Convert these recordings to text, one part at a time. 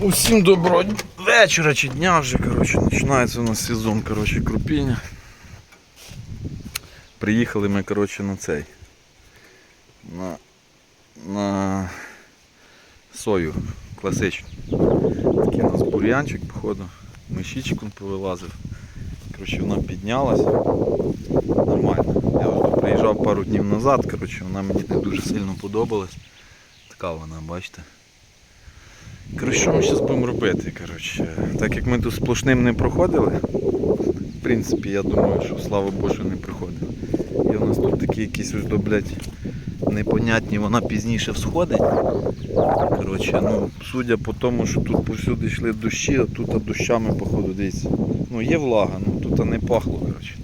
Усім доброго вечора чи дня вже, коротше, починається у нас сезон коротше, крупіння. Приїхали ми коротше, на цей. На, на сою класичну. Такий у нас бур'янчик, походу. Мишічку повилазив. Коротше, вона піднялась. Нормально. Я вже приїжджав пару днів назад, коротше, вона мені не дуже сильно подобалась. Така вона, бачите. Коротше, що ми зараз будемо робити? Коротше, так як ми тут сплошним не проходили, в принципі, я думаю, що слава Богу, що не проходили. І у нас тут такі якісь ось, блядь, непонятні, вона пізніше всходить. Коротше, ну, судя по тому, що тут повсюди йшли дощі, а тут дощами, походу, дивіться. Ну, є влага, ну тут не пахло, коротше.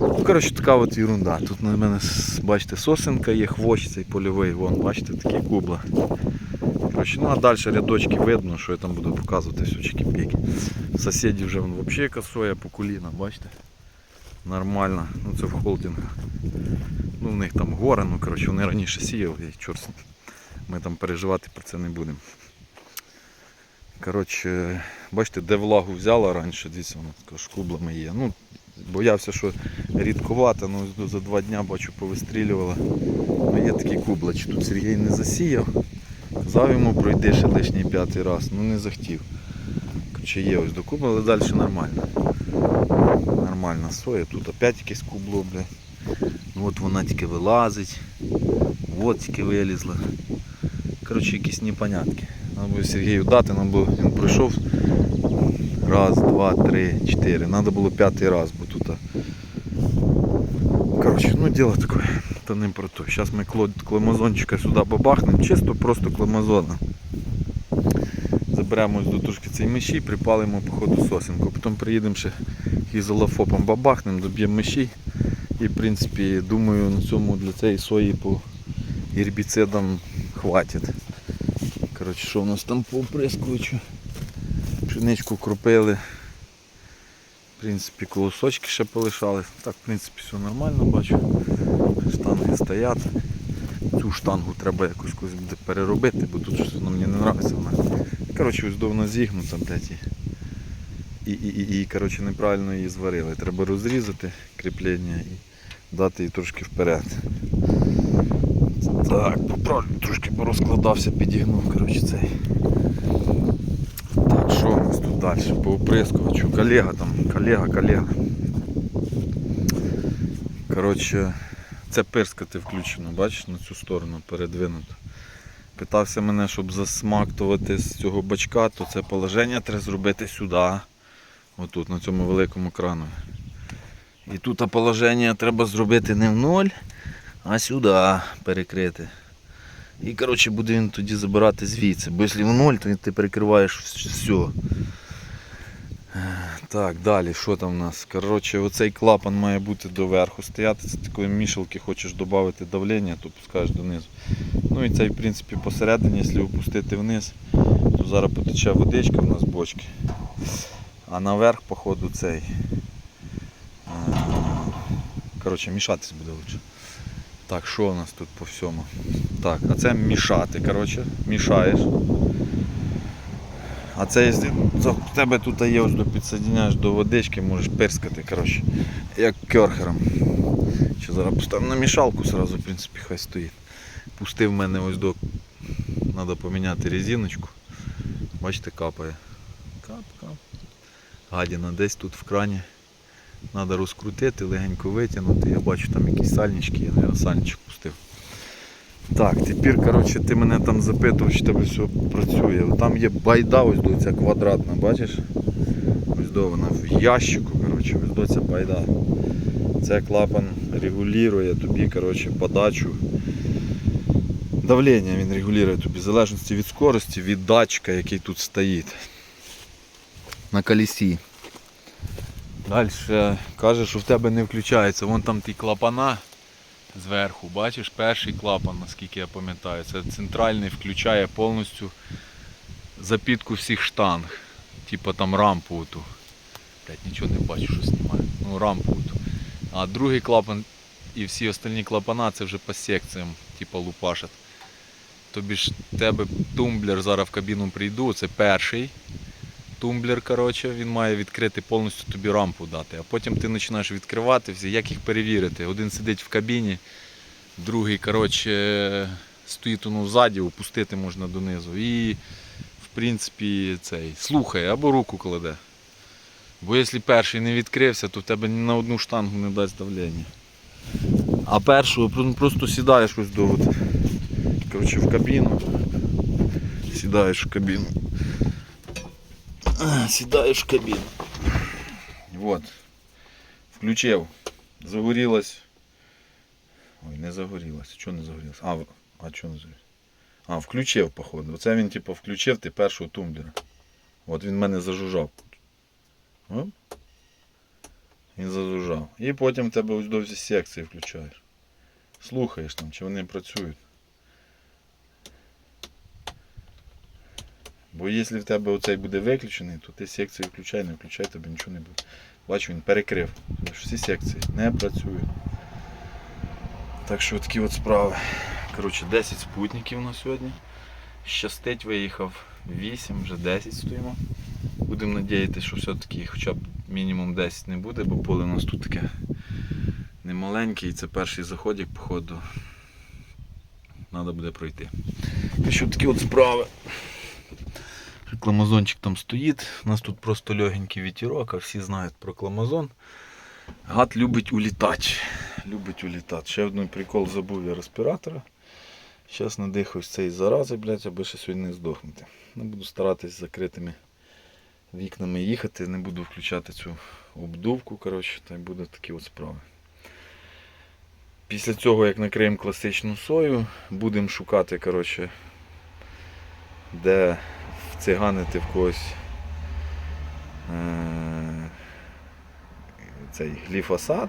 Ну, коротше, така от ерунда. Тут на мене, бачите, сосенка є, хвощ цей польовий, вон, бачите, такі кубла. Коротше, ну а далі рядочки видно, що я там буду показувати все чики-піки. Сусіді вже вон, взагалі косоя по коліна, бачите? Нормально. Ну це в холдингах. Ну в них там гора, ну коротше, вони раніше сіяли, чорт. Ми там переживати про це не будемо. Коротше, бачите, де влагу взяла раніше, дивіться, воно така ж кублами є. Ну, боявся, що рідкувато, ну за два дня бачу повистрілювала. Ну є такі кублачі. Тут Сергій не засіяв. Казав йому пройди ще лишній п'ятий раз, ну не захотів. Короче, є ось до кубла, але далі нормально. Нормальна соя. Тут опять якесь кубло, бля. Ну от вона тільки вилазить. От тільки вилізла. Коротше, якісь непонятки. Треба було Сергію дати, нам було, він пройшов раз, два, три, чотири. Треба було п'ятий раз, бо тут. Коротше, ну діло таке. Та не про то. Зараз ми клемазончика сюди бабахнемо, чисто просто клемазона. Заберемо до тушки цей миші, припалимо по ходу сосенку. Потім приїдемо ще ізолафопом бабахнемо, доб'ємо миші. І в принципі, думаю, на цьому для цієї сої по гербіцидам хватить. Коротше, що у нас там по оприскувачу? Пшеничку кропили. В принципі, колосочки ще полишались. Так, в принципі, все нормально бачу. Штанги стоять. Цю штангу треба якось буде переробити, бо тут щось воно мені не подобається вона. Коротше, ось довно зігнута, блядь. І, і, і, і коротше, неправильно її зварили. Треба розрізати кріплення і дати її трошки вперед. Так, поправлю трошки, бо розкладався, підігнув, коротше, цей. Так, що у нас тут далі? По оприскувачу. Колега там, колега, колега. Коротше, це пирскати включено, бачиш, на цю сторону передвинуто. Питався мене, щоб засмактувати з цього бачка, то це положення треба зробити сюди. Отут, на цьому великому крану. І тут положення треба зробити не в ноль, а сюди перекрити. І коротше буде він тоді забирати звідси. Бо якщо в ноль, то ти перекриваєш все. Так, далі, що там у нас? Коротше, оцей клапан має бути доверху стояти. Це такої мішалки хочеш додати давлення, то пускаєш донизу. Ну і цей, в принципі, посередині, якщо опустити вниз, то зараз потече водичка в нас бочки. А наверх, походу, цей. Коротше, мішатись буде лучше. Так, що у нас тут по всьому? Так, а це мішати, коротше, мішаєш. А це в тебе тут є ось до підсоединяєш до водички, можеш пирскати, коротше, як керхером. Що зараз поставимо на мішалку, сразу, в принципі, хай стоїть. Пустив мене ось до. Треба поміняти резиночку. Бачите, капає. Кап, кап. Гадіна десь тут в крані. Треба розкрутити, легенько витягнути. Я бачу там якісь сальнички, я наверное, сальничок пустив. Так, тепер коротше, ти мене там запитував, чи тебе все працює. Там є байда, ось до ця квадратна, бачиш? Ось до вона в ящику, коротше, ось до байда. Це клапан регулює тобі коротше, подачу. Давлення він регулює тобі в залежності від скорості, від датчика, який тут стоїть. На колесі. Далі каже, що в тебе не включається. Вон там ті клапана зверху. Бачиш, перший клапан, наскільки я пам'ятаю, це центральний включає повністю запітку всіх штанг. Типа там рампу оту. Блять, нічого не бачу, що знімаю. Ну, рампу оту. А другий клапан і всі остальні клапана це вже по секціям, типа лупашать. Тобі ж тебе тумблер зараз в кабіну прийду, це перший тумблер, коротше, він має відкрити повністю тобі рампу дати. А потім ти починаєш відкривати всі, як їх перевірити. Один сидить в кабіні, другий, коротше, стоїть ну, ззаді, опустити можна донизу. І, в принципі, цей слухає або руку кладе. Бо якщо перший не відкрився, то в тебе ні на одну штангу не дасть давлення. А першого ну, просто сідаєш ось до от, в кабіну. Сідаєш в кабіну. Сідаєш в кабіну. Вот. Включив. Загорілась. Ой, не загорілась. Чого не загорілась? А, а чого не загорілась? А, включив, походу. Оце він типу включив ти першого тумблера. От він мене зажужжав. Він зажужжав. І потім тебе ось до всі секції включаєш. Слухаєш там, чи вони працюють. Бо якщо в тебе оцей буде виключений, то ти секції включай, не включай, тобі нічого не буде. Бачу, він перекрив. Тому що Всі секції не працюють. Так що такі от справи. Коротше, 10 спутників на сьогодні. Щастить, виїхав 8, вже 10 стоїмо. Будемо надіятися, що все-таки хоча б мінімум 10 не буде, бо поле у нас тут таке немаленьке і це перший заходик, походу. Треба буде пройти. Що такі от справи. Кламазончик там стоїть. У нас тут просто легенький вітерок, а всі знають про кламазон. Гад любить улітати. Любить улітати. Ще один прикол забув я респіратора. Зараз надихаюсь цієї зарази, блядь, аби ще сьогодні не здохнути. Не буду старатись закритими вікнами їхати, не буду включати цю обдувку, коротше, та й буде такі от справи. Після цього, як накриємо класичну сою, будемо шукати, коротше, де вциганити в когось е- цей гліфосат.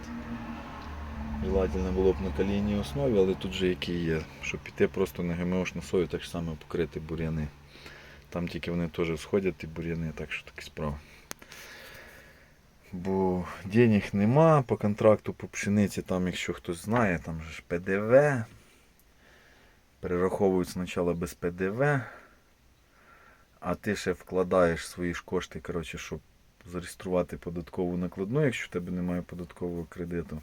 Желательно було б на калійній основі, але тут же який є, щоб піти просто на ГМОшну сою, так само покрити бур'яни. Там тільки вони теж сходять, ті бур'яни, так що такі справи. Бо денег нема по контракту по пшениці, там, якщо хтось знає, там же ж ПДВ. Перераховують спочатку без ПДВ, а ти ще вкладаєш свої ж кошти, коротше, щоб зареєструвати податкову накладну, якщо в тебе немає податкового кредиту.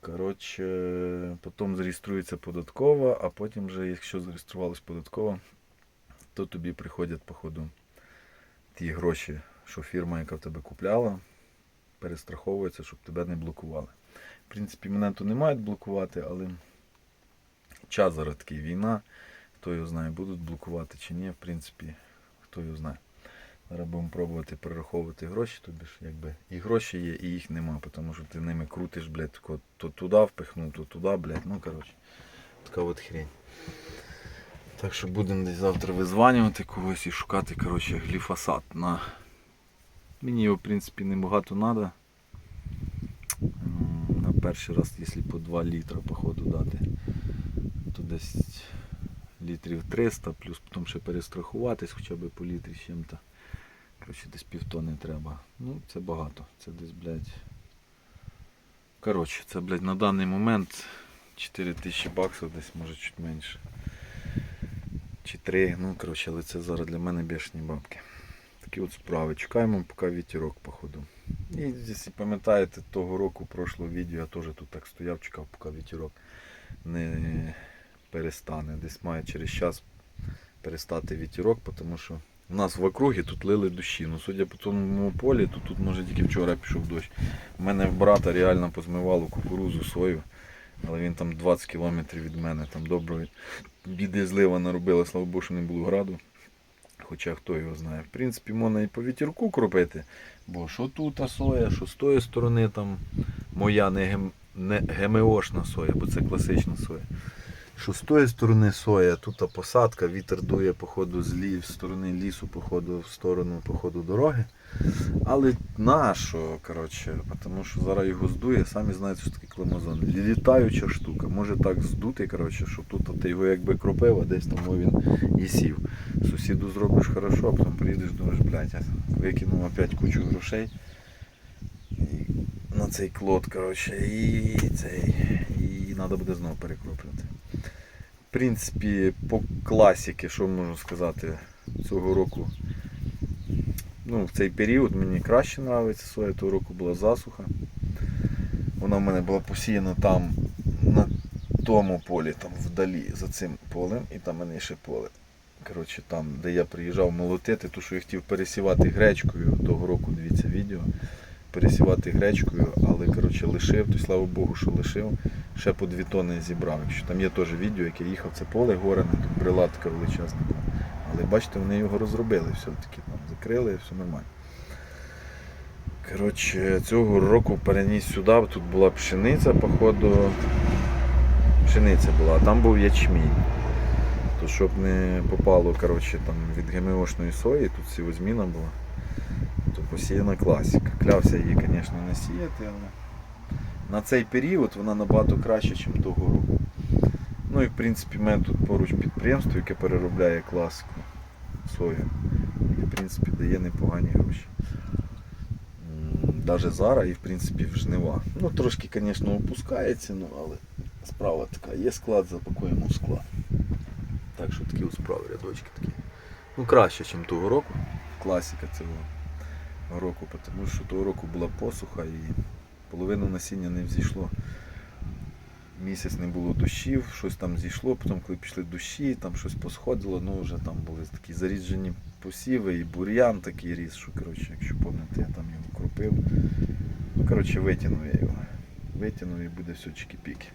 Коротше, потім зареєструється податкова, а потім вже, якщо зареєструвалась податкова, то тобі приходять, походу, ті гроші, що фірма, яка в тебе купляла, перестраховується, щоб тебе не блокували. В принципі, мене то не мають блокувати, але час зараз такий війна. Хто його знає, будуть блокувати чи ні, в принципі, хто його знає. Зараз будемо пробувати перераховувати гроші, тобі ж якби і гроші є, і їх нема, тому що ти ними крутиш, блядь, то туди впихнув, то туди, блядь, ну коротше, така от хрень. Так що будемо десь завтра визванювати когось і шукати коротше, гліфосат. На... Мені його в принципі небагато треба. На перший раз, якщо по 2 літра походу дати, то десь літрів 300, плюс потім ще перестрахуватись хоча б по літрі чим-то. Коротше, десь півтони треба. Ну, це багато. Це десь, блядь. Коротше, це, блядь, на даний момент 4 тисячі баксів десь, може чуть менше. Чи 3, ну коротше, але це зараз для мене бешені бабки. Такі от справи. Чекаємо, поки вітерок, походу. І якщо пам'ятаєте, того року прошлого відео я теж тут так стояв, чекав, поки вітерок не перестане. Десь має через час перестати вітерок, тому що у нас в округі тут лили дощі. Ну, судя по тому полі, то тут може тільки вчора пішов дощ. У мене в брата реально позмивало кукурузу, сою, але він там 20 кілометрів від мене, там доброї біди злива наробила, слава Богу, що не було граду. Хоча хто його знає. В принципі, можна і по вітерку кропити, бо що тут соя, що з тої сторони там моя не, гем... не ГМОшна соя, бо це класична соя. Що сторони соя, тут посадка, вітер дує походу з лі, з сторони лісу, походу, в сторону походу дороги. Але нащо, коротше, тому що зараз його здує, самі знаєте, що таке клемазон. Літаюча штука. Може так здути, коротше, що тут ти його якби кропив, а десь там він і сів. Сусіду зробиш хорошо, а потім приїдеш, думаєш, блядь, викинув опять кучу грошей. На цей клод, коротше, і цей. І треба буде знову перекроплювати. Принципі, по класіки, що можу сказати, цього року. Ну, в цей період мені краще подобається соя, того року була засуха. Вона в мене була посіяна там на тому полі, там вдалі за цим полем, і там в мене ще поле. Коротше, там, де я приїжджав молотити, то що я хотів пересівати гречкою того року, дивіться відео. Пересівати гречкою, але коротше лишив, то слава Богу, що лишив. Ще по дві тони зібрав. Якщо там є теж відео, як я їхав, це поле горене, тут брела така величезна. Але бачите, вони його розробили все-таки, там закрили і все нормально. Коротше, цього року переніс сюди, тут була пшениця, походу. Пшениця була, а там був ячмінь. То щоб не попало коротше, там, від ГМОшної сої, тут сівозміна була, то посіяна класика. Клявся її, звісно, не сіяти, але на цей період вона набагато краще, ніж того року. Ну і в принципі в мене тут поруч підприємство, яке переробляє класику сою. І в принципі дає непогані гроші. Навіть зараз і в принципі в жнива. Ну трошки, звісно, опускається, ну, але справа така, є склад, запакуємо склад. Так що такі от справи, рядочки такі. Ну краще, ніж того року. Класика цього року, тому що того року була посуха і половину насіння не взійшло. Місяць не було дощів, щось там зійшло, потім коли пішли дощі, там щось посходило, ну вже там були такі заріджені посіви і бур'ян такий ріс, що коротше, якщо пам'ятаєте, я там його кропив. Ну, коротше, витягнув я його. Витягнув і буде все чики-піки.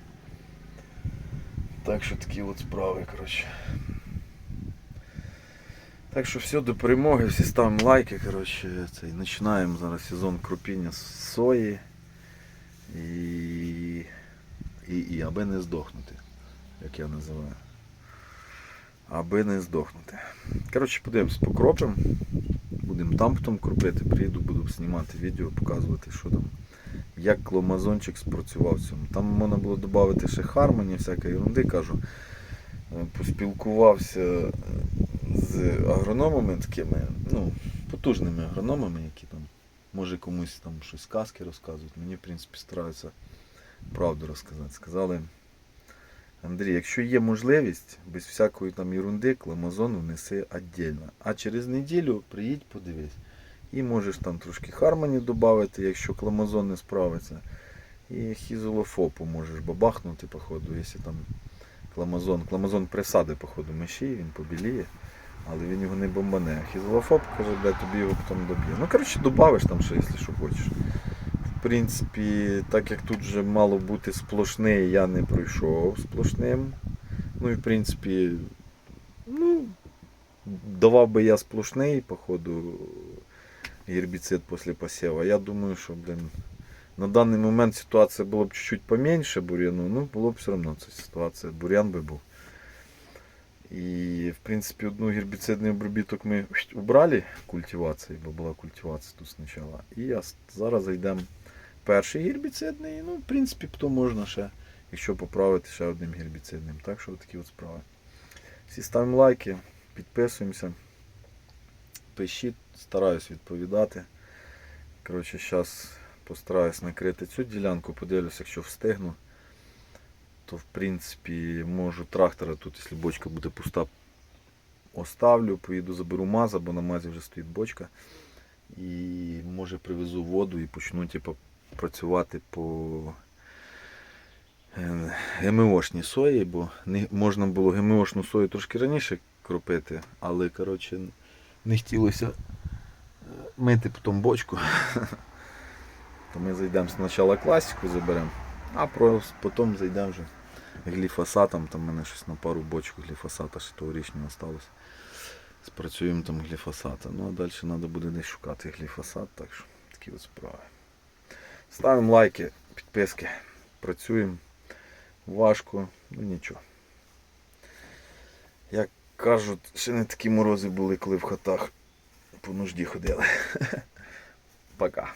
Так що такі от справи, коротше. Так що все, до перемоги, всі ставимо лайки, коротше, це, і починаємо зараз сезон кропіння сої. І, і, аби не здохнути, як я називаю. Аби не здохнути. Коротше, подивимось, покропимо. Будемо там потім кропити, приїду, буду знімати відео, показувати, що там, як кломазончик спрацював цьому. Там можна було додати ще хармоні, всякої ерунди, кажу. Е, Поспілкувався з агрономами такими, ну, потужними агрономами, які там, може комусь там щось сказки розказують. Мені, в принципі, стараються правду розказати. Сказали, Андрій, якщо є можливість, без всякої там ерунди, кламазон внеси віддільно. А через неділю приїдь, подивись. І можеш там трошки хармоні додати, якщо кламазон не справиться. І хізолофопу можеш бабахнути, походу, якщо там кламазон. Кламазон присади, походу, миші, він побіліє, але він його не бомбане. А хізолофоп каже, блядь, тобі його потім доб'є. Ну, коротше, додавиш там ще, якщо що хочеш. Принципі, так як тут вже мало бути сплошний, я не пройшов сплошним. Ну і в принципі, ну, давав би я сплошний, походу, гербіцид після посіву. Я думаю, що, блін, на даний момент ситуація була б чуть-чуть поменьше бур'яну, ну було б все одно ця ситуація. Бур'ян би був. І, в принципі, одну гербіцидний обробіток ми убрали культивації, бо була культивація тут спочатку. І зараз зайдемо перший гербіцидний. Ну, в принципі, то можна ще, якщо поправити ще одним гербіцидним. Так що такі от справи. Всі ставимо лайки, підписуємося, пишіть, стараюсь відповідати. Коротше, зараз постараюсь накрити цю ділянку, подивлюся, якщо встигну, то в принципі можу трактора тут, якщо бочка буде пуста, оставлю, поїду заберу маза, бо на мазі вже стоїть бочка. І може привезу воду і почну типу, працювати по е, ГМОшній сої, бо не, можна було ГМОшну сою трошки раніше кропити, але коротше, не хотілося е, мити потім бочку. То ми зайдемо спочатку класику заберемо, а потім зайдемо вже гліфосатом. Там в мене щось на пару бочок гліфосата ще тогорічнього осталось. Спрацюємо там гліфосата. Ну а далі треба буде десь шукати гліфосат, так що такі от справи. Ставимо лайки, підписки, працюємо. Важко, ну нічого. Як кажуть, ще не такі морози були, коли в хатах по нужді ходили. Пока.